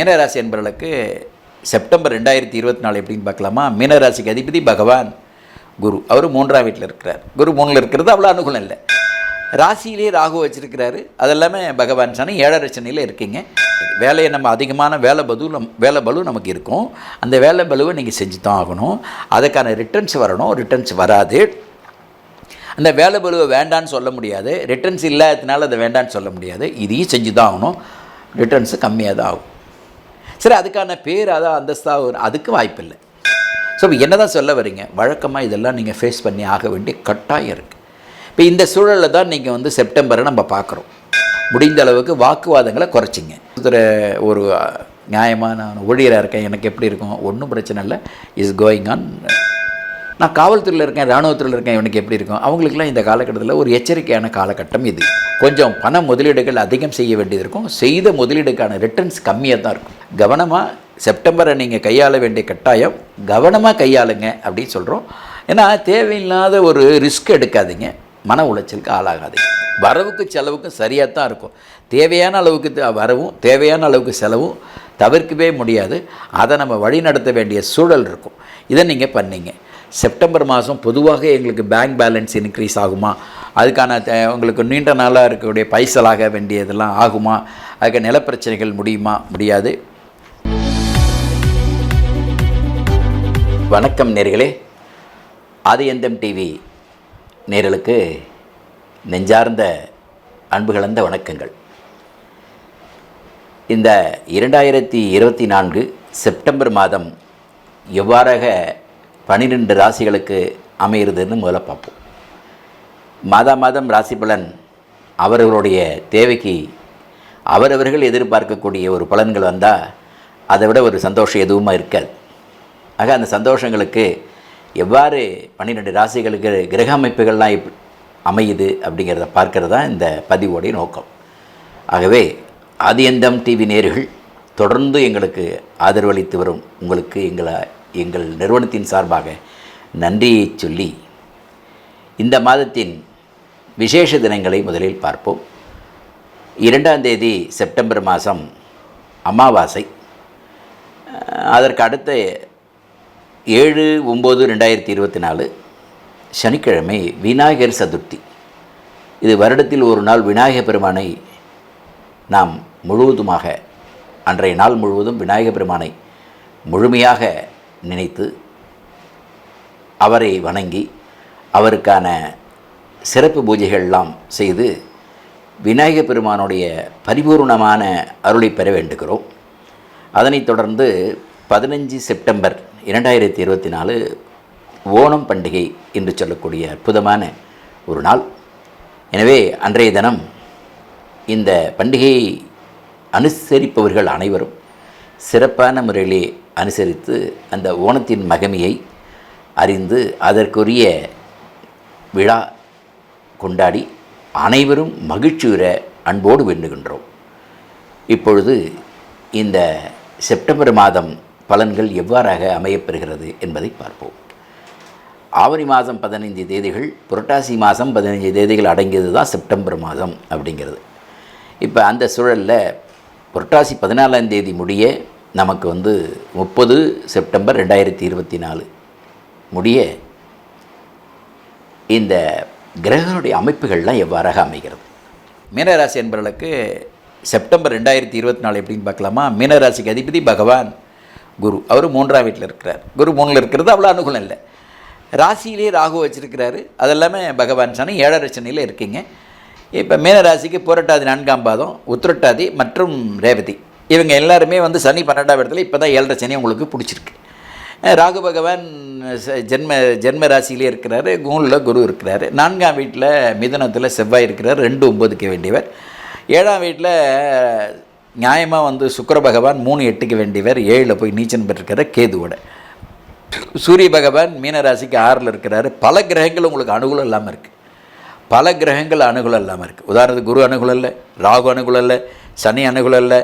மீனராசி என்பவர்களுக்கு செப்டம்பர் ரெண்டாயிரத்தி இருபத்தி நாலு எப்படின்னு பார்க்கலாமா? மீனராசிக்கு அதிபதி பகவான் குரு. அவர் மூன்றாம் வீட்டில் இருக்கிறார். குரு மூணில் இருக்கிறது அவ்வளோ அனுகூலம் இல்லை. ராசியிலே ராகு வச்சுருக்கிறாரு. அதெல்லாமே பகவான் சனி ஏழரை சனியில் இருக்கீங்க. வேலையை நம்ம அதிகமான வேலை பது நம் வேலை பலு நமக்கு இருக்கும். அந்த வேலை பலுவை நீங்கள் செஞ்சு தான் ஆகணும். அதுக்கான ரிட்டர்ன்ஸ் வரணும். ரிட்டர்ன்ஸ் வராது. அந்த வேலை பலுவை வேண்டான்னு சொல்ல முடியாது. ரிட்டர்ன்ஸ் இல்லாததுனால அதை வேண்டான்னு சொல்ல முடியாது. இதையும் செஞ்சு தான் ஆகணும். ரிட்டர்ன்ஸு கம்மியாக தான் ஆகும். சரி அதுக்கான பேர் அதான் அந்தஸ்தாக ஒரு அதுக்கு வாய்ப்பில்லை. ஸோ என்ன தான் சொல்ல வரீங்க? வழக்கமாக இதெல்லாம் நீங்கள் ஃபேஸ் பண்ணி ஆக வேண்டிய கட்டாயம் இருக்குது இப்போ இந்த சூழலில் தான் நீங்கள் வந்து செப்டம்பரை நம்ம பார்க்குறோம். முடிந்த அளவுக்கு வாக்குவாதங்களை குறைச்சிங்க. ஒரு நியாயமாக நான் ஊழியராக இருக்கேன் எனக்கு எப்படி இருக்கும்? ஒன்றும் பிரச்சனை இல்லை. இஸ் கோயிங் ஆன் நான் காவல்துறையில் இருக்கேன் இராணுவத்துறையில் இருக்கேன் இவனுக்கு எப்படி இருக்கும்? அவங்களுக்குலாம் இந்த காலகட்டத்தில் ஒரு எச்சரிக்கையான காலகட்டம் இது. கொஞ்சம் பண முதலீடுகள் அதிகம் செய்ய வேண்டியது இருக்கும். செய்த முதலீடுக்கான ரிட்டர்ன்ஸ் கம்மியாக தான் இருக்கும். கவனமாக செப்டம்பரை நீங்கள் கையாள வேண்டிய கட்டாயம் கவனமாக கையாளுங்க அப்படின்னு சொல்கிறோம் ஏன்னா தேவையில்லாத ஒரு ரிஸ்க் எடுக்காதீங்க. மன உளைச்சலுக்கு ஆளாகாதீங்க. வரவுக்கு செலவுக்கும் சரியாக தான் இருக்கும். தேவையான அளவுக்கு தே- வரவும் தேவையான அளவுக்கு செலவும் தவிர்க்கவே முடியாது. அதை நம்ம வழி நடத்த வேண்டிய சூழல் இருக்கும். இதை நீங்கள் பண்ணீங்க. செப்டம்பர் மாதம் பொதுவாக எங்களுக்கு பேங்க் பேலன்ஸ் இன்க்ரீஸ் ஆகுமா? அதுக்கான தே- உங்களுக்கு நீண்ட நாளாக இருக்கக்கூடிய பைசலாக வேண்டியதெல்லாம் ஆகுமா? அதுக்கு நிலப்பிரச்சனைகள் முடியுமா? முடியாது. வணக்கம் நேர்களே. ஆதி எந்தம் டிவி நேர்களுக்கு நெஞ்சார்ந்த அன்பு கலந்த வணக்கங்கள். இந்த இரண்டாயிரத்தி இருபத்தி நான்கு செப்டம்பர் மாதம் எவ்வாறாக பன்னிரெண்டு ராசிகளுக்கு அமையிறதுன்னு முதல்ல பார்ப்போம். மாதா மாதம் ராசி பலன் அவர்களுடைய தேவைக்கு அவரவர்கள் எதிர்பார்க்கக்கூடிய ஒரு பலன்கள் வந்தால் அதை விட ஒரு சந்தோஷம் எதுவுமா இருக்காது. ஆக அந்த சந்தோஷங்களுக்கு எவ்வாறு பன்னிரெண்டு ராசிகளுக்கு கிரக அமைப்புகள்லாம் எப் அமையுது அப்படிங்கிறத பார்க்கறது தான் இந்த பதிவோடைய நோக்கம். ஆகவே ஆதியந்தம் டிவி நேர்கள் தொடர்ந்து எங்களுக்கு ஆதரவளித்து வரும். உங்களுக்கு எங்களை எங்கள் நிறுவனத்தின் சார்பாக நன்றியை சொல்லி இந்த மாதத்தின் விசேஷ தினங்களை முதலில் பார்ப்போம். இரண்டாம் தேதி செப்டம்பர் மாதம் அமாவாசை. அதற்கு அடுத்த ஏழு ஒம்பது ரெண்டாயிரத்தி இருபத்தி நாலு சனிக்கிழமை விநாயகர் சதுர்த்தி. இது வருடத்தில் ஒரு நாள் விநாயகர் பெருமானை நாம் முழுவதுமாக அன்றைய நாள் முழுவதும் விநாயகர் பெருமானை முழுமையாக நினைத்து அவரை வணங்கி அவருக்கான சிறப்பு பூஜைகள்லாம் செய்து விநாயகப் பெருமானுடைய பரிபூர்ணமான அருளை பெற வேண்டுகிறோம். அதனைத் தொடர்ந்து பதினஞ்சு செப்டம்பர் இரண்டாயிரத்தி இருபத்தி நாலு ஓணம் பண்டிகை என்று சொல்லக்கூடிய அற்புதமான ஒரு நாள். எனவே அன்றைய தினம் இந்த பண்டிகையை அனுசரிப்பவர்கள் அனைவரும் சிறப்பான முறையிலே அனுசரித்து அந்த ஓணத்தின் மகமையை அறிந்து அதற்குரிய விழா கொண்டாடி அனைவரும் மகிழ்ச்சியுற அன்போடு வென்றுகின்றோம் இப்பொழுது இந்த செப்டம்பர் மாதம் பலன்கள் எவ்வாறாக அமையப்பெறுகிறது என்பதை பார்ப்போம். ஆவணி மாதம் பதினைஞ்சு தேதிகள் புரட்டாசி மாதம் பதினைஞ்சு தேதிகள் அடங்கியது தான் செப்டம்பர் மாதம் அப்படிங்கிறது. இப்போ அந்த சூழலில் புரட்டாசி பதினாலாம் தேதி முடிய நமக்கு வந்து முப்பது செப்டம்பர் ரெண்டாயிரத்தி இருபத்தி நாலு முடிய இந்த கிரகங்களுடைய அமைப்புகள்லாம் எவ்வாறாக அமைகிறது? மீனராசி என்பவர்களுக்கு செப்டம்பர் ரெண்டாயிரத்தி இருபத்தி நாலு எப்படின்னு பார்க்கலாமா? மீனராசிக்கு அதிபதி பகவான் குரு. அவர் மூன்றாம் வீட்டில் இருக்கிறார். குரு மூணில் இருக்கிறது அவ்வளோ அனுகூலம் இல்லை. ராசியிலே ராகு வச்சுருக்கிறாரு. அதெல்லாமே பகவான் சனி ஏழரை சனியில் இருக்கீங்க. இப்போ மீனராசிக்கு புரட்டாதி நான்காம் பாதம் உத்திரட்டாதி மற்றும் ரேவதி. இவங்க எல்லாருமே வந்து சனி பன்னெண்டாம் இடத்துல இப்போ தான் ஏழரை சனி உங்களுக்கு பிடிச்சிருக்கு. ராகு பகவான் ச- ஜென்ம ஜென்ம ராசியிலே இருக்கிறாரு கூனில் குரு இருக்கிறார். நான்காம் வீட்டில் மிதனத்தில் செவ்வாய் இருக்கிறார் ரெண்டு ஒம்பதுக்கு வேண்டியவர். ஏழாம் வீட்டில் நியாயமாக வந்து சுக்கர பகவான் மூணு எட்டுக்கு வேண்டியவர் ஏழில் போய் நீச்சன் பெற்றிருக்கிற கேதுவோட. சூரிய பகவான் மீனராசிக்கு ஆறில் இருக்கிறாரு. பல கிரகங்கள் உங்களுக்கு அனுகூலம் இல்லாமல் இருக்குது பல கிரகங்கள் அனுகூலம் இல்லாமல் இருக்குது உதாரணத்துக்கு குரு அனுகூலம் இல்லை ராகு அனுகூலம் இல்லை சனி அனுகூலம் இல்லை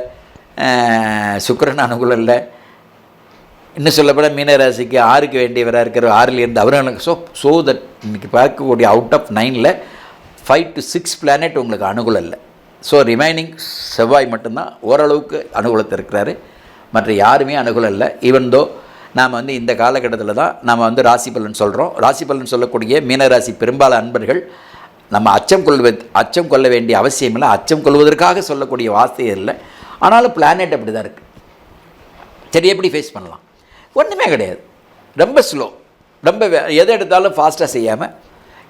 சுக்கரன் அனுகூலம் இல்லை. இன்னும் சொல்லப்பட மீனராசிக்கு ஆறுக்கு வேண்டியவராக இருக்கிற ஆறில் இருந்து எனக்கு ஸோ ஸோ தட் இன்றைக்கி பார்க்கக்கூடிய அவுட் ஆஃப் நைனில் ஃபைவ் டு சிக்ஸ் பிளானெட் உங்களுக்கு அனுகூலம் இல்லை. ஸோ ரிமைனிங் செவ்வாய் மட்டும்தான் ஓரளவுக்கு அனுகூலத்தை இருக்கிறாரு. மற்ற யாருமே அனுகூலம் இல்லை. ஈவன் தோ நாம் வந்து இந்த காலகட்டத்தில் தான் நாம் வந்து ராசி பலன் சொல்கிறோம் ராசி பலன் சொல்லக்கூடிய மீனராசி பெரும்பாலான அன்பர்கள் நம்ம அச்சம் கொள்வ அச்சம் கொள்ள வேண்டிய அவசியம் இல்லை. அச்சம் கொள்வதற்காக சொல்லக்கூடிய வார்த்தை இல்லை. ஆனாலும் பிளானெட் அப்படி தான் இருக்குது சரி எப்படி ஃபேஸ் பண்ணலாம்? ஒன்றுமே கிடையாது. ரொம்ப ஸ்லோ ரொம்ப வே- எதை எடுத்தாலும் ஃபாஸ்ட்டாக செய்யாமல்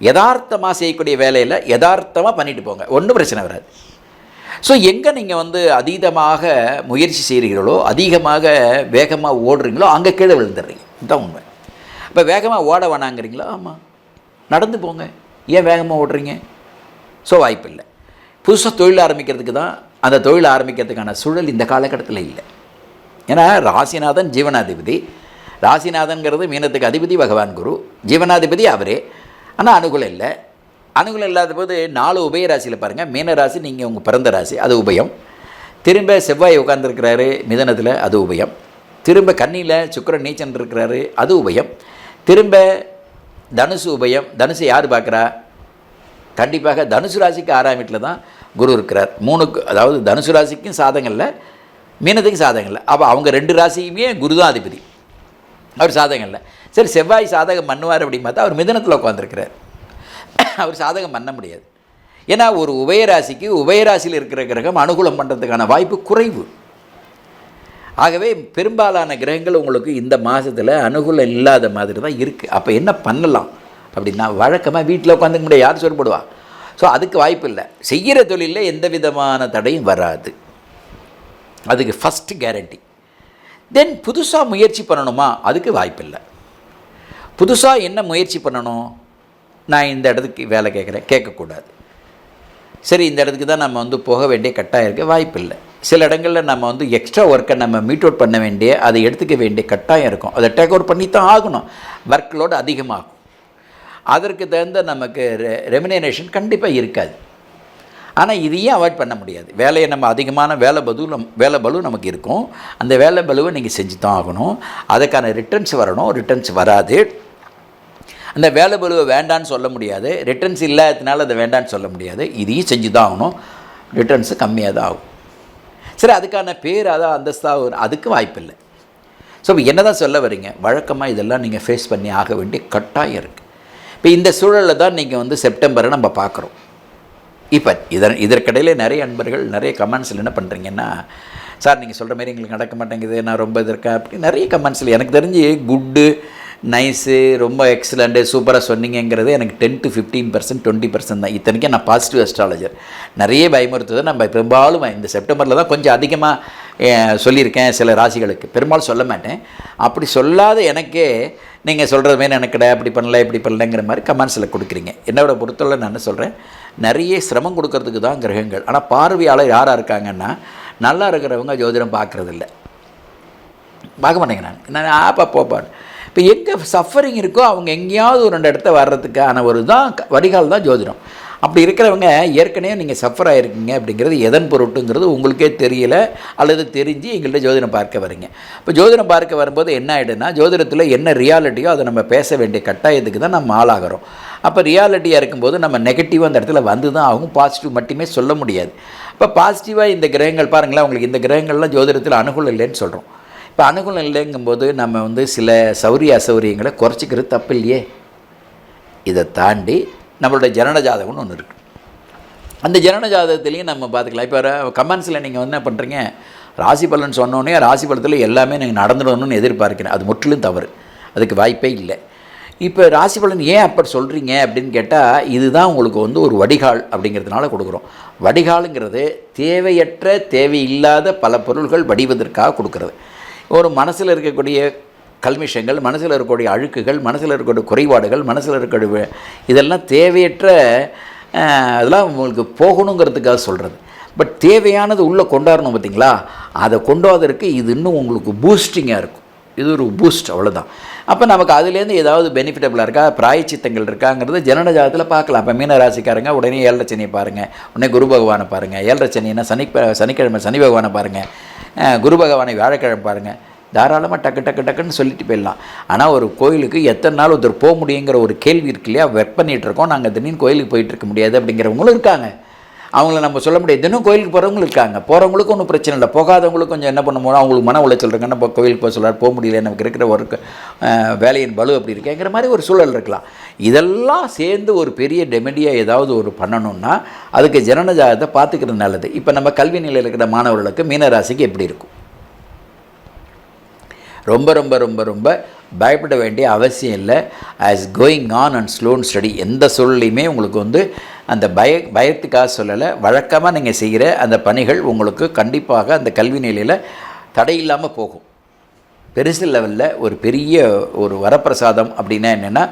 யதார்த்தமாக செய்யக்கூடிய வேலையில் யதார்த்தமாக பண்ணிட்டு போங்க. ஒன்றும் பிரச்சனை வராது. ஸோ எங்கே நீங்கள் வந்து அதீதமாக முயற்சி செய்கிறீர்களோ அதிகமாக வேகமாக ஓடுறீங்களோ அங்கே கீழே விழுந்துடுறீங்க. இதுதான் உண்மை. இப்போ வேகமாக ஓட வேணாங்கிறீங்களா? ஆமாம் நடந்து போங்க. ஏன் வேகமாக ஓடுறீங்க? ஸோ வாய்ப்பு இல்லை புதுசாக தொழில் ஆரம்பிக்கிறதுக்கு தான் அந்த தொழில் ஆரம்பிக்கிறதுக்கான சூழல் இந்த காலகட்டத்தில் இல்லை. ஏன்னா ராசிநாதன் ஜீவனாதிபதி. ராசிநாதன்கிறது மீனத்துக்கு அதிபதி பகவான் குரு. ஜீவனாதிபதி அவரே. ஆனால் அனுகூலம் இல்லை. அனுகூலம் இல்லாத போது நாலு உபய ராசியில் பாருங்கள் மீன ராசி நீங்கள் உங்கள் பிறந்த ராசி அது உபயம். திரும்ப செவ்வாய் உட்காந்துருக்கிறாரு மிதனத்தில் அது உபயம். திரும்ப கன்னியில் சுக்கரன் நீச்சன் இருக்கிறாரு அது உபயம். திரும்ப தனுசு உபயம். தனுசு யார் பார்க்குறா? கண்டிப்பாக தனுசு ராசிக்கு ஆறாம் வீட்டில் தான் குரு இருக்கிறார். மூணுக்கு அதாவது தனுசு ராசிக்கும் சாதகம் மீனத்துக்கும் சாதகம் அப்போ அவங்க ரெண்டு ராசியுமே குரு தான் அதிபதி. அவர் சாதகம் இல்லை சரி செவ்வாய் சாதகம் பண்ணுவார் அப்படின்னு பார்த்தா அவர் மிதனத்தில் உட்காந்துருக்கிறார் அவர் சாதகம் பண்ண முடியாது. ஏன்னா ஒரு உபயராசிக்கு உபயராசியில் இருக்கிற கிரகம் அனுகூலம் பண்ணுறதுக்கான வாய்ப்பு குறைவு. ஆகவே பெரும்பாலான கிரகங்கள் உங்களுக்கு இந்த மாதத்தில் அனுகூலம் இல்லாத மாதிரி தான் இருக்குது அப்போ என்ன பண்ணலாம்? அப்படின்னா வழக்கமாக வீட்டில் உட்காந்துக்க முடியாது. யார் சொல்லிப்படுவா ஸோ அதுக்கு வாய்ப்பு இல்லை செய்கிற தொழிலில் எந்த விதமான தடையும் வராது. அதுக்கு ஃபஸ்ட்டு கேரண்டி தென் புதுசாக முயற்சி பண்ணணுமா? அதுக்கு வாய்ப்பில்லை. புதுசாக என்ன முயற்சி பண்ணணும்? நான் இந்த இடத்துக்கு வேலை கேட்குறேன். கேட்கக்கூடாது. சரி இந்த இடத்துக்கு தான் நம்ம வந்து போக வேண்டிய கட்டாயம் இருக்க வாய்ப்பு இல்லை சில இடங்களில் நம்ம வந்து எக்ஸ்ட்ரா ஒர்க்கை நம்ம மீட் அவுட் பண்ண வேண்டிய அதை எடுத்துக்க வேண்டிய கட்டாயம் இருக்கும். அதை டேக் அவுட் பண்ணி தான் ஆகணும். ஒர்க் லோடு அதிகமாகும். அதற்கு தகுந்த நமக்கு ரெ ரெமினேஷன் கண்டிப்பாக இருக்காது. ஆனால் இதையும் அவாய்ட் பண்ண முடியாது. வேலையை நம்ம அதிகமான வேலை பலு நம் வேலை பலு நமக்கு இருக்கும். அந்த வேலை பலுவை நீங்கள் செஞ்சு தான் ஆகணும். அதுக்கான ரிட்டர்ன்ஸ் வரணும். ரிட்டர்ன்ஸ் வராது. அந்த வேலை பலுவை வேண்டான்னு சொல்ல முடியாது. ரிட்டர்ன்ஸ் இல்லாததுனால அதை வேண்டான்னு சொல்ல முடியாது. இதையும் செஞ்சு தான் ஆகணும். ரிட்டர்ன்ஸு கம்மியாக தான் ஆகும். சரி அதுக்கான பேர் அதான் அந்தஸ்தாக அதுக்கு வாய்ப்பில்லை. ஸோ என்ன தான் சொல்ல வரீங்க? வழக்கமாக இதெல்லாம் நீங்கள் ஃபேஸ் பண்ணி ஆக வேண்டிய கட்டாயம் இருக்குது இப்போ இந்த சூழலில் தான் நீங்கள் வந்து செப்டம்பரை நம்ம பார்க்குறோம். இப்போ இதன் இதற்கிடையில் நிறைய அன்பர்கள் நிறைய கமெண்ட்ஸில் என்ன பண்ணுறீங்கன்னா சார் நீங்கள் சொல்கிற மாதிரி எங்களுக்கு நடக்க மாட்டேங்குது நான் ரொம்ப இது இருக்கேன் அப்படி நிறைய கமெண்ட்ஸில் எனக்கு தெரிஞ்சு குட்டு நைஸு ரொம்ப எக்ஸலண்ட்டு சூப்பராக சொன்னீங்கிறது எனக்கு ten to fifteen percent twenty percent தான். இத்தனைக்கும் நான் பாசிட்டிவ் அஸ்ட்ராலஜர் நிறைய பயமுறுத்துதை நம்ம பெரும்பாலும் இந்த செப்டம்பரில் தான் கொஞ்சம் அதிகமாக சொல்லியிருக்கேன் சில ராசிகளுக்கு. பெரும்பாலும் சொல்ல மாட்டேன். அப்படி சொல்லாத எனக்கே நீங்கள் சொல்கிறது மாதிரி எனக்கு அப்படி பண்ணல இப்படி பண்ணலங்கிற மாதிரி கமெண்ட்ஸில் கொடுக்குறீங்க. என்னோட பொறுத்தவரை நான் என்ன சொல்கிறேன் நிறைய சிரமம் கொடுக்கறதுக்கு தான் கிரகங்கள். ஆனால் பார்வையாளர் யாராக இருக்காங்கன்னா நல்லா இருக்கிறவங்க ஜோதிடம் பார்க்குறதில்ல. பார்க்க மாட்டேங்கிறாங்க நான். ஆப்பா போப்பான் இப்போ எங்கே சஃபரிங் இருக்கோ அவங்க எங்கேயாவது ஒரு ரெண்டு இடத்த வர்றதுக்கான ஒரு தான் க- வடிகால் தான் ஜோதிடம். அப்படி இருக்கிறவங்க ஏற்கனவே நீங்கள் சஃபர் ஆகிருக்கீங்க அப்படிங்கிறது எதன் பொருட்டுங்கிறது உங்களுக்கே தெரியல அல்லது தெரிஞ்சு எங்கள்கிட்ட ஜோதிடம் பார்க்க வரீங்க. இப்போ ஜோதிடம் பார்க்க வரும்போது என்ன ஆகிடுன்னா ஜோதிடத்தில் என்ன ரியாலிட்டியோ அதை நம்ம பேச வேண்டிய கட்டாயத்துக்கு தான் நம்ம ஆளாகிறோம். அப்போ ரியாலிட்டியாக இருக்கும்போது நம்ம நெகட்டிவாக அந்த இடத்துல வந்து தான் ஆகும். பாசிட்டிவ் மட்டுமே சொல்ல முடியாது. இப்போ பாசிட்டிவாக இந்த கிரகங்கள் பாருங்களேன் உங்களுக்கு இந்த கிரகங்கள்லாம் ஜோதிடத்தில் அனுகூலம் இல்லைன்னு சொல்கிறோம் இப்போ அனுகூலம் இல்லைங்கும்போது நம்ம வந்து சில சௌரிய அசௌரியங்களை குறைச்சிக்கிறது தப்பு இல்லையே. இதை தாண்டி நம்மளோட ஜனன ஜாதகம்னு ஒன்று இருக்குது அந்த ஜனன ஜாதகத்துலேயும் நம்ம பார்த்துக்கலாம். இப்போ கமெண்ட்ஸில் நீங்கள் வந்து என்ன பண்ணுறீங்க ராசி பலன் சொன்னோடனே ராசி பலத்தில் எல்லாமே நீங்கள் நடந்துடணும்னு எதிர்பார்க்கிறேன். அது முற்றிலும் தவறு. அதுக்கு வாய்ப்பே இல்லை. இப்போ ராசி பலன் ஏன் அப்படி சொல்கிறீங்க அப்படின்னு கேட்டால் இதுதான் உங்களுக்கு வந்து ஒரு வடிகால் அப்படிங்கிறதுனால கொடுக்குறோம். வடிகாலுங்கிறது தேவையற்ற தேவையில்லாத பல பொருள்கள் வடிவதற்காக கொடுக்குறது. ஒரு மனசில் இருக்கக்கூடிய கல்மிஷங்கள் மனசில் இருக்கக்கூடிய அழுக்குகள் மனசில் இருக்கக்கூடிய குறைபாடுகள் மனசில் இருக்கக்கூடிய இதெல்லாம் தேவையற்ற அதெல்லாம் உங்களுக்கு போகணுங்கிறதுக்காக சொல்கிறது பட் தேவையானது உள்ளே கொண்டாடணும் பார்த்தீங்களா அதை கொண்டாதற்கு இது இன்னும் உங்களுக்கு பூஸ்டிங்காக இருக்கும். இது ஒரு பூஸ்ட் அவ்வளோதான் அப்போ நமக்கு அதுலேருந்து ஏதாவது பெனிஃபிட்டபுளாக இருக்கா? பிராயச்சித்தங்கள் இருக்காங்கிறது ஜனன ஜாதத்தில் பார்க்கலாம். இப்போ மீன ராசிக்காரங்க உடனே ஏழரை சனியை பாருங்கள் உடனே குரு பகவானை பாருங்கள் ஏழரை சனின்னா சனி சனிக்கிழமை சனி பகவானை பாருங்கள் குரு பகவானை வியாழக்கிழமை பாருங்கள் தாராளமாக டக்கு டக்கு டக்குன்னு சொல்லிட்டு போயிடலாம். ஆனால் ஒரு கோயிலுக்கு எத்தனை நாள் ஒருத்தர் போக முடியுங்கிற ஒரு கேள்வி இருக்கு இல்லையா? ஒர்க் பண்ணிகிட்டு இருக்கோம். நாங்கள் திடீர்னு கோயிலுக்கு போயிட்டு இருக்க முடியாது அப்படிங்கிறவங்களும் இருக்காங்க. அவங்கள நம்ம சொல்ல முடியாது. தினம் கோயிலுக்கு போகிறவங்களும் இருக்காங்க. போகிறவங்களுக்கும் ஒன்றும் பிரச்சனை இல்லை. போகாதவங்களுக்கும் கொஞ்சம் என்ன பண்ண முடியும் அவங்களுக்கு மன உளைச்சல் இருக்கு. நம்ம கோயிலுக்கு போக சொல்கிறார் போக முடியல. நமக்கு இருக்கிற ஒரு வேலையின் பலு அப்படி இருக்கேங்கிற மாதிரி ஒரு சூழல் இருக்கலாம். இதெல்லாம் சேர்ந்து ஒரு பெரிய டெமெடியாக ஏதாவது ஒரு பண்ணணும்னா அதுக்கு ஜனனஜாதத்தை பார்த்துக்கிறது நல்லது. இப்போ நம்ம கல்வி நிலையில் இருக்கிற மாணவர்களுக்கு மீனராசிக்கு எப்படி இருக்கும்? ரொம்ப ரொம்ப ரொம்ப ரொம்ப பயப்பட வேண்டிய அவசியம் இல்லை. As going on and slow and steady எந்த சூழலையுமே உங்களுக்கு வந்து அந்த பய பயத்துக்காக சொல்லலை. வழக்கமாக நீங்கள் செய்கிற அந்த பணிகள் உங்களுக்கு கண்டிப்பாக அந்த கல்வி நிலையில் தடையில்லாமல் போகும். பெருசு லெவலில் ஒரு பெரிய ஒரு வரப்பிரசாதம் அப்படின்னா என்னென்னா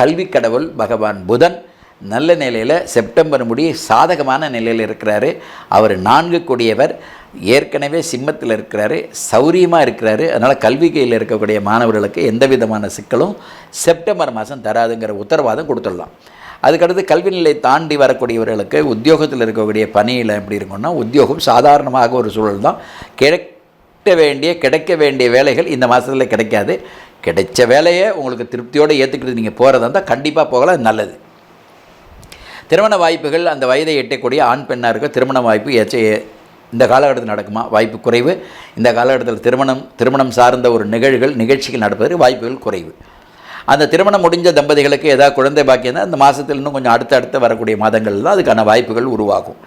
கல்வி கடவுள் பகவான் புதன் நல்ல நிலையில் செப்டம்பர் முடி சாதகமான நிலையில் இருக்கிறாரு. அவர் நான்கு கொடியவர். ஏற்கனவே சிம்மத்தில் இருக்கிறாரு சௌரியமாக இருக்கிறாரு. அதனால் கல்வி கையில் இருக்கக்கூடிய மாணவர்களுக்கு எந்த விதமான சிக்கலும் செப்டம்பர் மாதம் தராதுங்கிற உத்தரவாதம் கொடுத்துடலாம். அதுக்கடுத்து கல்வி நிலை தாண்டி வரக்கூடியவர்களுக்கு உத்தியோகத்தில் இருக்கக்கூடிய பணியில் எப்படி இருக்கும்னா உத்தியோகம் சாதாரணமாக ஒரு சூழல் தான். கிடைக்க வேண்டிய கிடைக்க வேண்டிய வேலைகள் இந்த மாதத்தில் கிடைக்காது. கிடைச்ச வேலையை உங்களுக்கு திருப்தியோடு ஏற்றுக்கிட்டு நீங்கள் போகிறதா இருந்தால் கண்டிப்பாக போகலாம் அது நல்லது. திருமண வாய்ப்புகள் அந்த வயதை எட்டக்கூடிய ஆண் பெண்ணாக இருக்க திருமண வாய்ப்பு ஏற்ற இந்த காலகட்டத்தில் நடக்குமா? வாய்ப்பு குறைவு. இந்த காலகட்டத்தில் திருமணம் திருமணம் சார்ந்த ஒரு நிகழ்வுகள் நிகழ்ச்சிகள் நடப்பதற்கு வாய்ப்புகள் குறைவு. அந்த திருமணம் முடிஞ்ச தம்பதிகளுக்கு ஏதாவது குழந்தை பாக்கியம் தான் அந்த மாதத்தில் இன்னும் கொஞ்சம் அடுத்த அடுத்த வரக்கூடிய மாதங்கள் தான் அதுக்கான வாய்ப்புகள் உருவாகும்.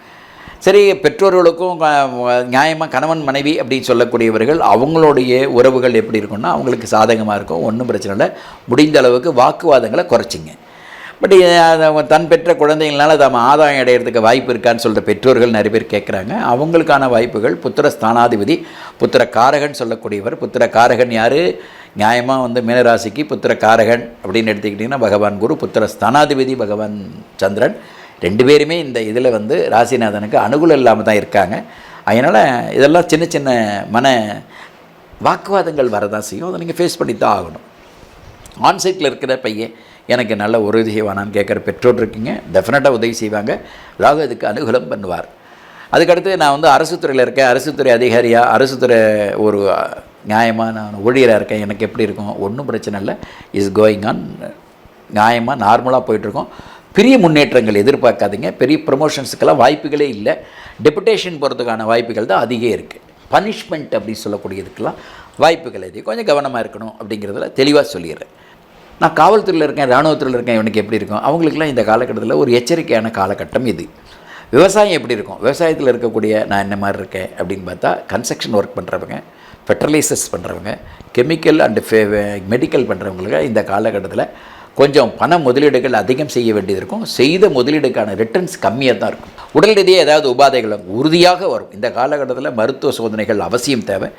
சரி பெற்றோர்களுக்கும் நியாயமாக கணவன் மனைவி அப்படின்னு சொல்லக்கூடியவர்கள் அவங்களுடைய உறவுகள் எப்படி இருக்கும்னா அவங்களுக்கு சாதகமாக இருக்கும். ஒன்றும் பிரச்சனை இல்லை. முடிந்த அளவுக்கு வாக்குவாதங்களை குறைச்சிங்க. பட் தன் பெற்ற குழந்தைங்களால் தம் ஆதாயம் அடையிறதுக்கு வாய்ப்பு இருக்கான்னு சொல்கிற பெற்றோர்கள் நிறைய பேர் கேட்குறாங்க அவங்களுக்கான வாய்ப்புகள் புத்திர ஸ்தானாதிபதி புத்திர காரகன் சொல்லக்கூடியவர். புத்திர காரகன் யார்? நியாயமாக வந்து மீனராசிக்கு புத்திர காரகன் அப்படின்னு எடுத்துக்கிட்டிங்கன்னா பகவான் குரு புத்திர ஸ்தானாதிபதி பகவான் சந்திரன். ரெண்டு பேருமே இந்த இதில் வந்து ராசிநாதனுக்கு அனுகூலம் இல்லாமல் தான் இருக்காங்க. அதனால் இதெல்லாம் சின்ன சின்ன மன வாக்குவாதங்கள் வரதான் செய்யும். அதை நீங்கள் ஃபேஸ் பண்ணி தான் ஆகணும் ஆன்சைட்டில் இருக்கிற பையன் எனக்கு நல்ல உதவி செய்வானான்னு கேட்குற பெற்றோர் இருக்கீங்க டெஃபினட்டாக உதவி செய்வாங்க. ராகு அதுக்கு அனுகூலம் பண்ணுவார். அதுக்கடுத்து நான் வந்து அரசு துறையில் இருக்கேன். அரசு துறை அதிகாரியாக அரசு துறை ஒரு நியாயமாக நான் ஊழியராக இருக்கேன். எனக்கு எப்படி இருக்கும்? ஒன்றும் பிரச்சனை இல்லை. இஸ் கோயிங் ஆன் நியாயமாக நார்மலாக போயிட்டுருக்கோம். பெரிய முன்னேற்றங்கள் எதிர்பார்க்காதீங்க. பெரிய ப்ரொமோஷன்ஸுக்கெல்லாம் வாய்ப்புகளே இல்லை. டெபுடேஷன் போகிறதுக்கான வாய்ப்புகள் தான் அதிகம் இருக்குது பனிஷ்மெண்ட் அப்படின்னு சொல்லக்கூடியதுக்கெல்லாம் வாய்ப்புகள் எது கொஞ்சம் கவனமாக இருக்கணும் அப்படிங்கிறதுல தெளிவாக சொல்லிடுறேன். நான் காவல்துறையில் இருக்கேன் இராணுவத்தில் இருக்கேன் இவனுக்கு எப்படி இருக்கும்? அவங்களுக்குலாம் இந்த காலகட்டத்தில் ஒரு எச்சரிக்கையான காலகட்டம் இது. விவசாயம் எப்படி இருக்கும்? விவசாயத்தில் இருக்கக்கூடிய நான் என்ன மாதிரி இருக்கேன் அப்படின்னு பார்த்தா கன்ஸ்ட்ரக்ஷன் ஒர்க் பண்ணுறவங்க ஃபெர்டிலைசர்ஸ் பண்ணுறவங்க கெமிக்கல் அண்டு ஃபே மெடிக்கல் பண்ணுறவங்களுக்கு இந்த காலகட்டத்தில் கொஞ்சம் பண முதலீடுகள் அதிகம் செய்ய வேண்டியது இருக்கும். செய்த முதலீடுக்கான ரிட்டர்ன்ஸ் கம்மியாக தான் இருக்கும். உடல் ரீதியாக ஏதாவது உபாதைகள் உறுதியாக வரும். இந்த காலகட்டத்தில் மருத்துவ சோதனைகள் அவசியம் தேவை.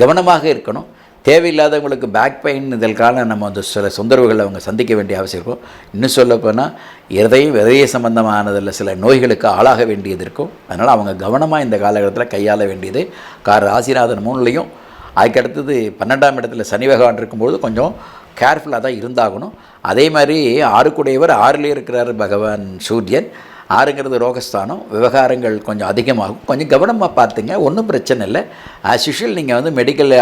கவனமாக இருக்கணும். தேவையில்லாதவங்களுக்கு பேக் பெயின் இதற்கான நம்ம அந்த சில தொந்தரவுகளை அவங்க சந்திக்க வேண்டிய அவசியம் இருக்கும். இன்னும் சொல்லப்போனால் இருதயம் விதைய சம்பந்தமானதில் சில நோய்களுக்கு ஆளாக வேண்டியது இருக்கும். அதனால் அவங்க கவனமாக இந்த காலகட்டத்தில் கையாள வேண்டியது. கார் ராசிநாதன் மூணுலேயும் அதுக்கடுத்தது பன்னெண்டாம் இடத்துல சனி பகவான் இருக்கும்போது கொஞ்சம் கேர்ஃபுல்லாக தான் இருந்தாகணும். அதே மாதிரி ஆறுக்குடையவர் ஆறிலே இருக்கிறார் பகவான் சூரியன். ஆறுங்கிறது ரோகஸ்தானம் விவகாரங்கள் கொஞ்சம் அதிகமாகும். கொஞ்சம் கவனமாக பார்த்துங்க ஒன்றும் பிரச்சனை இல்லை. ஆஸ் யூஷுவல் நீங்கள் வந்து மெடிக்கல்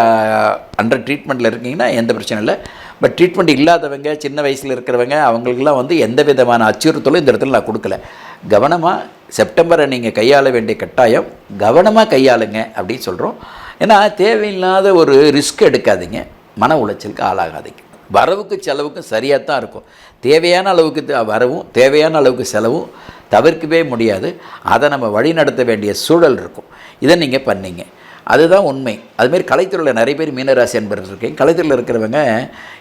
அண்டர் ட்ரீட்மெண்ட்டில் இருக்கீங்கன்னா எந்த பிரச்சனை இல்லை. பட் ட்ரீட்மெண்ட் இல்லாதவங்க சின்ன வயசில் இருக்கிறவங்க அவங்களுக்குலாம் வந்து எந்த விதமான அச்சுறுத்தலும் இந்த இடத்துல நான் கொடுக்கல. கவனமாக செப்டம்பரை நீங்கள் கையாள வேண்டிய கட்டாயம் கவனமாக கையாளுங்க அப்படின்னு சொல்கிறோம் ஏன்னா தேவையில்லாத ஒரு ரிஸ்க் எடுக்காதீங்க. மன உளைச்சலுக்கு ஆளாகாதீங்க. வரவுக்கு செலவுக்கும் சரியாக தான் இருக்கும். தேவையான அளவுக்கு வரவும் தேவையான அளவுக்கு செலவும் தவிர்க்கவே முடியாது. அதை நம்ம வழி நடத்த வேண்டிய சூழல் இருக்கும். இதை நீங்கள் பண்ணீங்க. அதுதான் உண்மை. அதுமாரி கலைத்துறையில் நிறைய பேர் மீனராசி என்பர்கள் இருக்கேன் கலைத்துறையில் இருக்கிறவங்க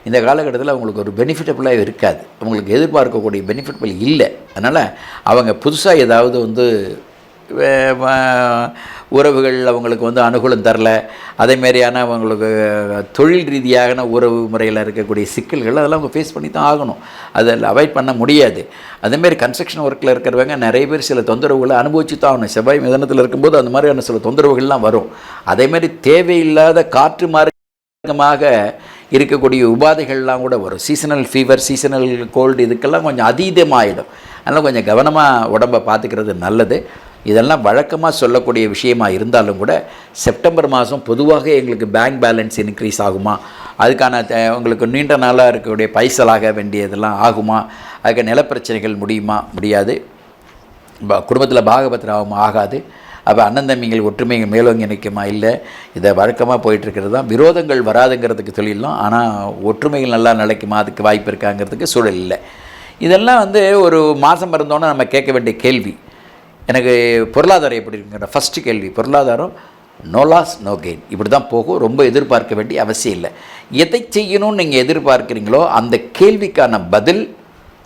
இந்த காலகட்டத்தில் அவங்களுக்கு ஒரு பெனிஃபிட்டபுளாக இருக்காது. அவங்களுக்கு எதிர்பார்க்கக்கூடிய பெனிஃபிட்டபிள் இல்லை. அதனால் அவங்க புதுசாக ஏதாவது வந்து உறவுகள் அவங்களுக்கு வந்து அனுகூலம் தரல. அதே மாதிரியான அவங்களுக்கு தொழில் ரீதியான உறவு முறையில் இருக்கக்கூடிய சிக்கல்கள் அதெல்லாம் அவங்க ஃபேஸ் பண்ணி தான் ஆகணும். அதில் அவாய்ட் பண்ண முடியாது. அதேமாரி கன்ஸ்ட்ரக்ஷன் ஒர்க்கில் இருக்கிறவங்க நிறைய பேர் சில தொந்தரவுகளை அனுபவிச்சு தான் ஆகணும். செவ்வாய் மிதனத்தில் இருக்கும்போது அந்த மாதிரியான சில தொந்தரவுகள்லாம் வரும். அதேமாரி தேவையில்லாத காற்று மார்க்கமாக இருக்கக்கூடிய உபாதைகள்லாம் கூட வரும். சீசனல் ஃபீவர் சீசனல் கோல்டு இதுக்கெல்லாம் கொஞ்சம் அதீதமாகிடும் அதனால் கொஞ்சம் கவனமாக உடம்பை பார்த்துக்கிறது நல்லது. இதெல்லாம் வழக்கமாக சொல்லக்கூடிய விஷயமா இருந்தாலும் கூட செப்டம்பர் மாதம் பொதுவாக எங்களுக்கு பேங்க் பேலன்ஸ் இன்க்ரீஸ் ஆகுமா? அதுக்கான உங்களுக்கு நீண்ட நாளாக இருக்கக்கூடிய பைசலாக வேண்டியதெல்லாம் ஆகுமா? அதுக்கு நிலப்பிரச்சனைகள் முடியுமா? முடியாது. குடும்பத்தில் பாகபத்திராவும் ஆகாது. அப்போ அண்ணன் தம்பிகள் ஒற்றுமை மேலோங்கி நிற்குமா? இல்லை. இதை வழக்கமாக போயிட்டுருக்கிறது தான். விரோதங்கள் வராதுங்கிறதுக்கு சொல்லிடலாம். ஆனால் ஒற்றுமைகள் நல்லா நிலைக்குமா? அதுக்கு வாய்ப்பு இருக்காங்கிறதுக்கு சூழல் இல்லை. இதெல்லாம் வந்து ஒரு மாதம் பிறந்தோன்னே நம்ம கேட்க வேண்டிய கேள்வி. எனக்கு பொருளாதாரம் எப்படி இருக்குங்கிற ஃபஸ்ட்டு கேள்வி. பொருளாதாரம் நோ லாஸ் நோ கெயின் இப்படி தான் போகும். ரொம்ப எதிர்பார்க்க வேண்டிய அவசியம் இல்லை. எதை செய்யணும்னு நீங்கள் எதிர்பார்க்குறீங்களோ அந்த கேள்விக்கான பதில்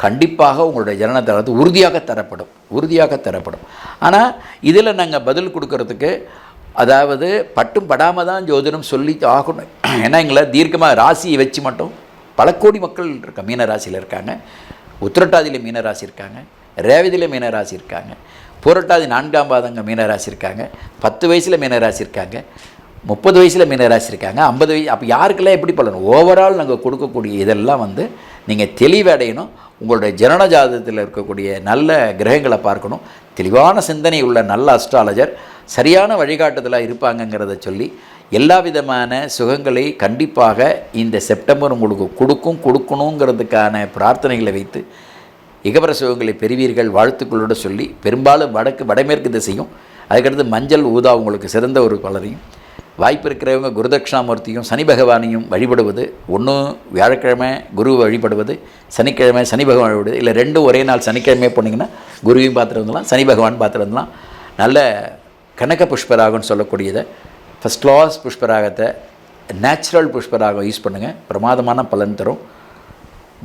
கண்டிப்பாக உங்களுடைய ஜனனத்தில் உறுதியாக தரப்படும். உறுதியாக தரப்படும். ஆனால் இதில் நாங்கள் பதில் கொடுக்கறதுக்கு அதாவது பட்டும் படாமல் தான் ஜோதிடம் சொல்லி ஆகணும். ஏன்னா எங்களை தீர்க்கமாக ராசியை வச்சு மட்டும் பல கோடி மக்கள் இருக்க மீன ராசியில் இருக்காங்க. உத்திரட்டாதியில் மீன ராசி இருக்காங்க. ரேவதியில் மீன ராசி இருக்காங்க. புரட்டாதி நான்காம் பாதங்க மீனராசி இருக்காங்க பத்து வயசில் மீனராசி இருக்காங்க முப்பது வயசில் மீனராசி இருக்காங்க ஐம்பது வயசு அப்போ யாருக்கெல்லாம் எப்படி பலனும் ஓவரால் நாங்கள் கொடுக்கக்கூடிய இதெல்லாம் வந்து நீங்கள் தெளிவடையணும். உங்களுடைய ஜனன ஜாதகத்தில் இருக்கக்கூடிய நல்ல கிரகங்களை பார்க்கணும். தெளிவான சிந்தனை உள்ள நல்ல அஸ்ட்ராலஜர் சரியான வழிகாட்டுதலாக இருப்பாங்கங்கிறத சொல்லி எல்லா விதமான சுகங்களை கண்டிப்பாக இந்த செப்டம்பர் உங்களுக்கு கொடுக்கும் கொடுக்கணுங்கிறதுக்கான பிரார்த்தனைகளை வைத்து இகவர சுகங்களை பெறுவீர்கள் வாழ்த்துக்களோடு சொல்லி பெரும்பாலும் வடக்கு வடமேற்கு திசையும் அதுக்கடுத்து மஞ்சள் ஊதா உங்களுக்கு சிறந்த ஒரு பலரையும் வாய்ப்பு இருக்கிறவங்க குருதட்சிணாமூர்த்தியும் சனி பகவானையும் வழிபடுவது ஒன்று வியாழக்கிழமை குரு வழிபடுவது சனிக்கிழமை சனி பகவான் வழிபடுவது இல்லை ரெண்டும் ஒரே நாள் சனிக்கிழமையே போனீங்கன்னா குருவையும் பார்த்துட்டு வந்துடலாம் சனி பகவான் பார்த்துட்டு வந்துடலாம். நல்ல கனக புஷ்பராகம்னு சொல்லக்கூடியதை ஃபஸ்ட் கிளாஸ் புஷ்பராகத்தை நேச்சுரல் புஷ்பராகம் யூஸ் பண்ணுங்கள் பிரமாதமான பலன் தரும்.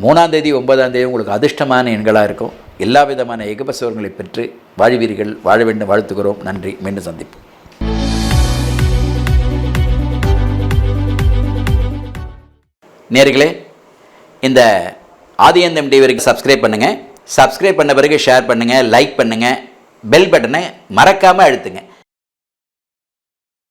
மூணாம் தேதி ஒன்பதாம் தேதி உங்களுக்கு அதிர்ஷ்டமான எண்களாக இருக்கும். எல்லா விதமான ஏகபசவர்களை பெற்று வாழ்வீர்கள் வாழ வேண்டும் வாழ்த்துக்கிறோம் நன்றி. மீண்டும் சந்திப்போம். நேர்களே இந்த ஆதியந்தம் டிவி வரைக்கும் சப்ஸ்கிரைப் பண்ணுங்கள் சப்ஸ்கிரைப் பண்ண பிறகு ஷேர் பண்ணுங்கள் லைக் பண்ணுங்கள் பெல் பட்டனை மறக்காமல் அழுத்துங்க.